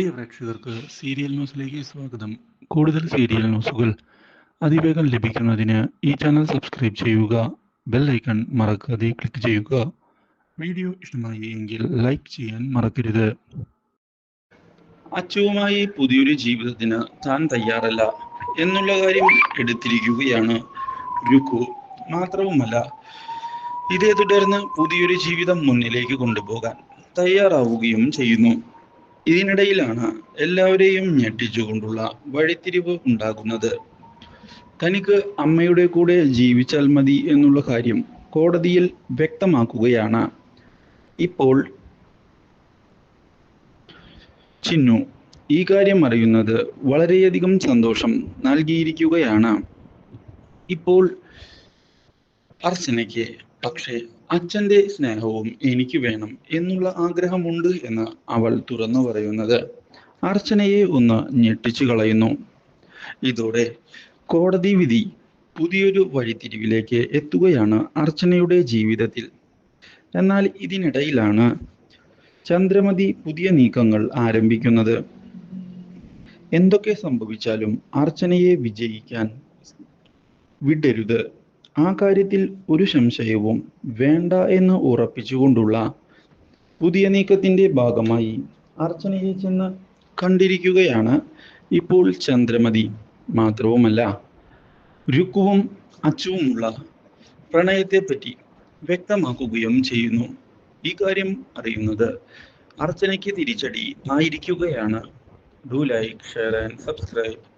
പ്രിയ പ്രേക്ഷകർക്ക് സീരിയൽ ന്യൂസിലേക്ക് സ്വാഗതം. കൂടുതൽ സീരിയൽ ന്യൂസുകൾ അതിവേഗം ലഭിക്കുന്നതിന് ഈ ചാനൽ സബ്സ്ക്രൈബ് ചെയ്യുക ബെൽ ഐക്കൺ മറക്കാതെ ക്ലിക്ക് ചെയ്യുക. വീഡിയോ ഇഷ്ടമായി എങ്കിൽ ലൈക്ക് ചെയ്യാൻ മറക്കരുത്. അച്ചുവുമായി പുതിയൊരു ജീവിതത്തിന് താൻ തയ്യാറല്ല എന്നുള്ള കാര്യം എടുത്തിരിക്കുകയാണ് രുക്കു. മാത്രവുമല്ല ഇതേ തുടർന്ന് പുതിയൊരു ജീവിതം മുന്നിലേക്ക് കൊണ്ടുപോകാൻ തയ്യാറാവുകയും ചെയ്യുന്നു. ഇതിനിടയിലാണ് എല്ലാവരെയും ഞെട്ടിച്ചുകൊണ്ടുള്ള വഴിത്തിരിവ് ഉണ്ടാകുന്നത്. തനിക്ക് അമ്മയുടെ കൂടെ ജീവിച്ചാൽ മതി എന്നുള്ള കാര്യം കോടതിയിൽ വ്യക്തമാക്കുകയാണ്. ഇപ്പോൾ ചിന്നു ഈ കാര്യം അറിയുന്നത് വളരെയധികം സന്തോഷം നൽകിയിരിക്കുകയാണ്. ഇപ്പോൾ അർച്ചനയ്ക്ക് പക്ഷേ അച്ഛന്റെ സ്നേഹവും എനിക്ക് വേണം എന്നുള്ള ആഗ്രഹമുണ്ട് എന്ന് അവൾ തുറന്നു പറയുന്നത്. അർച്ചനയെ ഒന്ന് ഞെട്ടിച്ചു കളയുന്നു. ഇതോടെ കോടതി വിധി പുതിയൊരു വഴിത്തിരിവിലേക്ക് എത്തുകയാണ് അർച്ചനയുടെ ജീവിതത്തിൽ. എന്നാൽ ഇതിനിടയിലാണ് ചന്ദ്രമതി പുതിയ നീക്കങ്ങൾ ആരംഭിക്കുന്നത്. എന്തൊക്കെ സംഭവിച്ചാലും അർച്ചനയെ വിജയിക്കാൻ വിടരുത്. ആ കാര്യത്തിൽ ഒരു സംശയവും വേണ്ട എന്ന് ഉറപ്പിച്ചുകൊണ്ടുള്ള പുതിയ നീക്കത്തിന്റെ ഭാഗമായി അർച്ചനയെ ചെന്ന് കണ്ടിരിക്കുകയാണ് ഇപ്പോൾ ചന്ദ്രമതി. മാത്രവുമല്ല രുക്കുവും അച്ചുവുമുള്ള പ്രണയത്തെപ്പറ്റി വ്യക്തമാക്കുകയും ചെയ്യുന്നു. ഈ കാര്യം അറിയുന്നത് അർച്ചനയ്ക്ക് തിരിച്ചടി ആയിരിക്കുകയാണ്. Do like share and subscribe